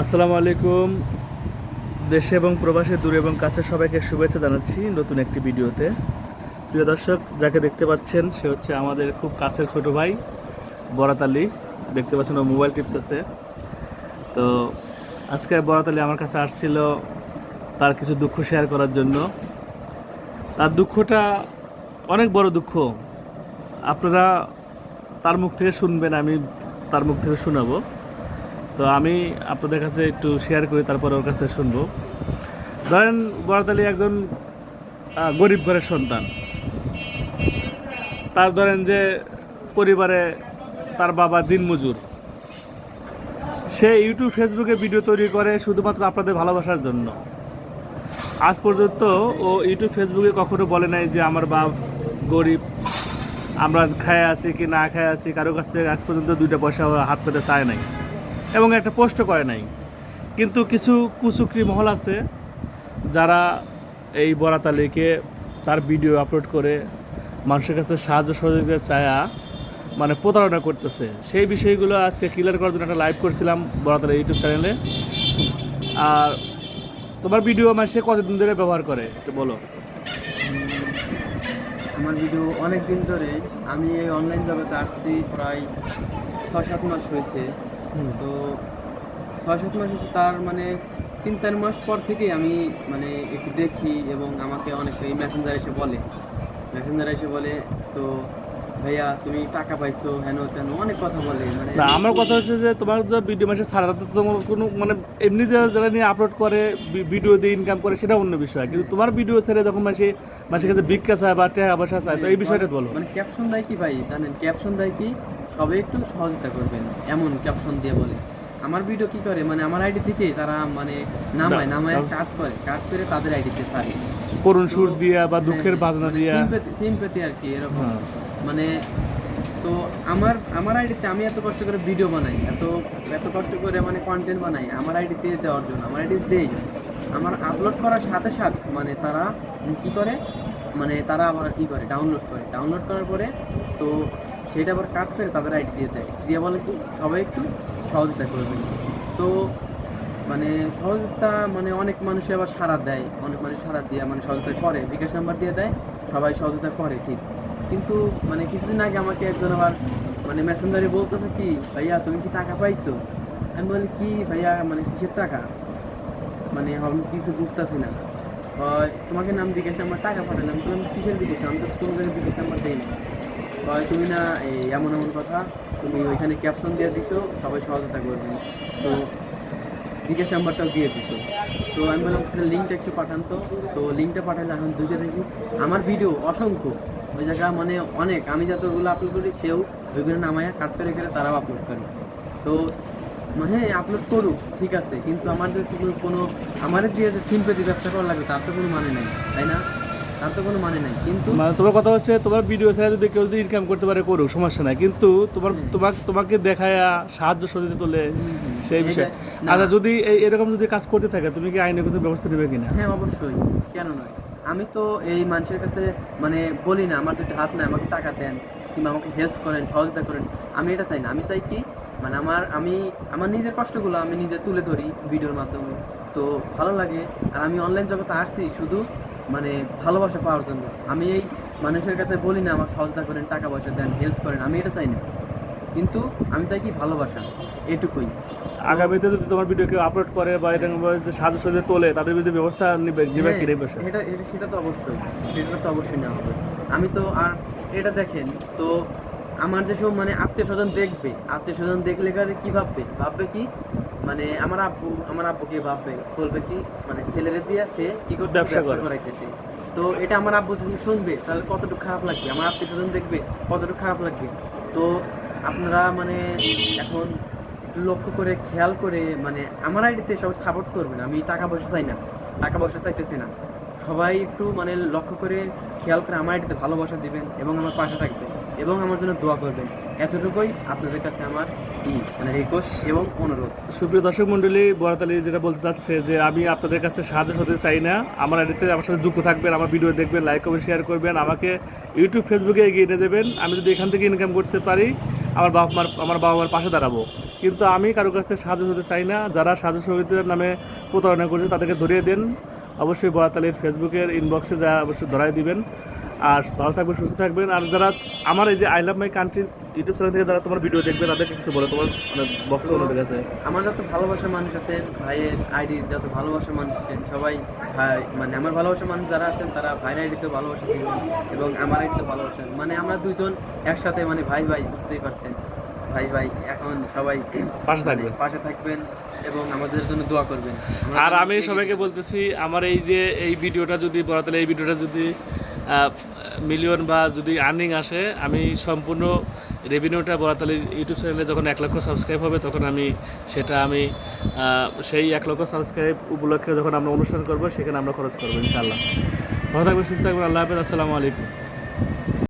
আসসালামু আলাইকুম। দেশে এবং প্রবাসে, দূরে এবং কাছে সবাইকে শুভেচ্ছা জানাচ্ছি নতুন একটি ভিডিওতে। প্রিয় দর্শক, যাকে দেখতে পাচ্ছেন, সে হচ্ছে আমাদের খুব কাছের ছোট ভাই, বরাত দেখতে পাচ্ছেন, ও মোবাইল টিপতেছে। তো আজকে বরাত আলী আমার কাছে আসছিল তার কিছু দুঃখ শেয়ার করার জন্য। তার দুঃখটা অনেক বড় দুঃখ। আপনারা তার মুখ থেকে শুনবেন, আমি তার মুখ থেকে শোনাবো। তো আমি আপনাদের কাছে একটু শেয়ার করি, তারপরে ওর কাছ শুনব। ধরেন বরাত আলী একজন গরিব ঘরের সন্তান। তার ধরেন যে পরিবারে তার বাবা দিনমজুর। সে ইউটিউব ফেসবুকে ভিডিও তৈরি করে শুধুমাত্র আপনাদের ভালোবাসার জন্য। আজ পর্যন্ত ও ইউটিউব ফেসবুকে কখনো বলে নাই যে আমার বাপ গরিব, আমরা খায় আছি কি না খায় আছি, কারও কাছ থেকে আজ পর্যন্ত দুইটা পয়সা হাত পেতে চায় নাই। এবং একটা পোস্টও করে নাই। কিন্তু কিছু কুচুকরি মহল আছে যারা এই বরাত আলীকে তার ভিডিও আপলোড করে মানুষের কাছে সাহায্য সহযোগিতা চায়া মানে প্রতারণা করতেছে। সেই বিষয়গুলো আজকে ক্লিয়ার করার জন্য একটা লাইভ করছিলাম বরাত আলী ইউটিউব চ্যানেলে আর তোমার ভিডিও আমার সে কতদিন ধরে ব্যবহার করে, একটু বলো। আমার ভিডিও অনেক দিন ধরে আমি এই অনলাইন জগতে আসছি প্রায় ছ সাত মাস হয়েছে। তো ছয় সাত মাস হচ্ছে তার মানে তিন চার মাস পর থেকেই আমি মানে একটু দেখি এবং আমাকে অনেক এই মেসেঞ্জার এসে বলে। মেসেঞ্জার এসে বলে তো ভাইয়া তুমি টাকা পাইছো হেন তেন অনেক কথা বলে। মানে না আমার কথা হচ্ছে যে তোমার যে ভিডিও মাসে ছাড়া তো তোমার কোনো মানে এমনি যারা যারা নিয়ে আপলোড করে ভিডিও দিয়ে ইনকাম করে সেটা অন্য বিষয়। কিন্তু তোমার ভিডিও ছেড়ে যখন মাসে মাসের কাছে ভিক্ষা চায় বা টাকা পয়সা চায় তো এই বিষয়টা বলো। মানে ক্যাপশন দেয় কি ভাই? জানেন ক্যাপশন দেয় কি? সবাই একটু সহযোগিতা করবেন এমন ক্যাপশন দিয়ে বলে। আমার ভিডিও কি করে? মানে আমার আইডি থেকে তারা মানে নামায় নামায়। কাট করে কাট করে তাদের আইডিতে সারি করুণ সুর দিয়া বা দুঃখের বাজনা দিয়া। সিম্পেথি আর কি এরকম। হ্যাঁ। মানে তো আমার আমার আইডিতে আমি এত কষ্ট করে ভিডিও বানাই এত এত কষ্ট করে মানে কন্টেন্ট বানাই আমার আইডিতে দেওয়ার জন্য আমার আইডি দেই। আমার আপলোড করার সাথে সাথে মানে তারা কি করে? মানে তারা আবার কি করে? ডাউনলোড করে। ডাউনলোড করার পরে তো সেটা আবার কাট করে তাদের আইডি দিয়ে? দেয় দিয়ে বলে কি? সবাই একটু সহযোগিতা করবেন তো মানে সহযোগিতা মানে অনেক মানুষ আবার সাড়া দেয়। অনেক মানুষ সাড়া দিয়ে মানে সহযোগিতা করে। বিকাশ নাম্বার দিয়ে দেয়, সবাই সহযোগিতা করে, ঠিক। কিন্তু মানে কিছুদিন আগে আমাকে একজন আবার মানে মেসেঞ্জারে বলতেছে কি, ভাইয়া, তুমি কি টাকা পাইছো? আমি বলি, কি ভাইয়া মানে কিসের টাকা? মানে আমি কিছু বুঝতেছি না। তোমাকে নাম জিজ্ঞেস আমার টাকা পাঠালাম বললাম কিসের জিজ্ঞেস আমি তো কোনো জিজ্ঞেস নাম্বার দিই না হয়, তুমি না এমন এমন কথা, তুমি ওইখানে ক্যাপশন দিয়ে দিছো, সবাই সহযোগিতা করবেন তো জিজ্ঞেস নাম্বারটাও দিয়ে দিছো। তো আমি বললাম লিঙ্কটা একটু পাঠান তো। তো লিঙ্কটা পাঠালে এখন দুটো দেখি। আমার ভিডিও অসংখ্য। ওই জায়গা মানে অনেক। আমি যতগুলো আপলোড করি, সেও ওইগুলো নামায় কাজ করে করে তারাও আপলোড করে। তো মানে আপলোড করুক, ঠিক আছে। কিন্তু আমাদের কোনো- কোনো, আমাদের দিয়ে যে সিম্পেতি ব্যবসা করা লাগবে, তার তো কোনো মানে নেই, তাই না? তার তো কোনো মানে নেই কিন্তু মানে তোমার কথা হচ্ছে তোমার ভিডিও ছেড়ে যদি কেউ যদি ইনকাম করতে পারে করুক সমস্যা নাই। কিন্তু তোমার। তোমাকে তোমাকে দেখায় সাহায্য সহযোগিতা তোলে সেই বিষয়। আচ্ছা যদি এই- এরকম যদি কাজ করতে থাকে তুমি কি আইনে কোনো ব্যবস্থা নেবে কিনা? হ্যাঁ অবশ্যই। কেন নয়? আমি তো এই মানুষের কাছে মানে বলি না আমার দুটো হাত নাই আমাকে টাকা দেন কিংবা আমাকে হেল্প করেন সহযোগিতা করেন। আমি এটা চাই না। আমি চাই কি মানে আমার আমি আমার নিজের কষ্টগুলো আমি নিজে তুলে ধরি ভিডিওর মাধ্যমে। তো ভালো লাগে। আর আমি অনলাইন জগতে আসছি শুধু মানে ভালোবাসা পাওয়ার জন্য। আমি এই মানুষের কাছে বলি না আমাকে সহযোগিতা করেন টাকা পয়সা দেন হেল্প করেন আমি এটা চাই না। কিন্তু আমি চাই কি ভালোবাসা এটুকুই। আগামীতে যদি তোমার ভিডিও কেউ আপলোড করে বা যে সাহায্য সহযোগিতা তোলে তাদের বিরুদ্ধে ব্যবস্থা নিবে নেবে হ্যাঁ, কি এই এটা এটা- সেটা তো অবশ্যই সেটা তো অবশ্যই নেওয়া হবে। আমি তো আর এটা দেখেন তো আমার যেসব মানে আত্মীয় স্বজন দেখবে আত্মীয় স্বজন দেখলে কারে কি ভাববে? ভাববে কি? মানে আমার আব্বু আমার আব্বুকে ভাববে বলবে কি মানে ছেলেরে দিয়ে সে কি করতে ব্যবসা করাইতেছে। তো এটা আমার আব্বু যখন শুনবে তাহলে কতটুকু খারাপ লাগবে? আমার আত্মীয় স্বজন দেখবে কতটুকু খারাপ লাগবে। তো আপনারা মানে এখন লক্ষ্য করে খেয়াল করে মানে আমার আইডিতে সবাই সাপোর্ট করবেন আমি টাকা পয়সা চাই না টাকা পয়সা চাইতেছি না। সবাই একটু মানে লক্ষ্য করে খেয়াল করে আমার আইডিতে ভালোবাসা দিবেন এবং আমার পাশে থাকবেন। এবং আমার জন্য দোয়া করবেন। এতটুকুই আপনাদের কাছে আমার ই মানে রিকোয়েস্ট এবং অনুরোধ। সুপ্রিয় দর্শক মন্ডলী বরাতালি যেটা বলতে চাচ্ছে যে আমি আপনাদের কাছে সাহায্য হতে চাই না। আমার আইডিতে আমার সাথে যুক্ত থাকবেন, আমার ভিডিও দেখবেন লাইক করবেন শেয়ার করবেন, আমাকে ইউটিউব ফেসবুকে এগিয়ে নিয়ে দেবেন। আমি যদি এখান থেকে ইনকাম করতে পারি, আমার বাবা মার, আমার বাবা মার পাশে দাঁড়াবো। কিন্তু আমি কারোর কাছ থেকে সাহায্য হতে চাই না। যারা সাহায্য সহযোগিতার নামে প্রতারণা করছে, তাদেরকে ধরিয়ে দেন। অবশ্যই বরাতালির ফেসবুকের ইনবক্সে যা অবশ্যই ধরাই দিবেন। আর ভালো থাকবেন সুস্থ থাকবেন। আর যারা আমার এই যে I love my country YouTube channel থেকে যারা তোমার ভিডিও দেখবে তাদেরকে কিছু বলো। তোমার মানে বক্তব্য ওনাদের কাছে। আমার যত ভালোবাসার মানুষ আছে ভাইয়ের আইডি যত ভালোবাসার মানুষ আছেন সবাই ভাই মানে আমার ভালোবাসার মানুষ যারা আছেন তারা ভাইয়ের আইডিতে ভালোবাসা দিবেন এবং আমার আইডিতে ভালোবাসেন মানে আমরা দুজন একসাথে মানে ভাই ভাই বুঝতেই পারছেন। ভাই ভাই এখন সবাই পাশে থাকবেন। মানে পাশে থাকবেন এবং আমাদের জন্য দোয়া করবেন। আর আমি সবাইকে বলতেছি আমার এই যে এই ভিডিওটা যদি বরাতালে এই ভিডিওটা যদি মিলিয়ন বা যদি আর্নিং আসে, আমি সম্পূর্ণ রেভিনিউটা বরাতালি ইউটিউব চ্যানেলে যখন এক লক্ষ সাবস্ক্রাইব হবে, তখন আমি সেটা আমি সেই এক লক্ষ সাবস্ক্রাইব উপলক্ষে যখন আমরা অনুষ্ঠান করব, সেখানে আমরা খরচ করব, ইনশাআল্লাহ। ভালো থাকবেন, সুস্থ থাকবেন, আল্লাহ হাফেজ, আসসালামু আলাইকুম।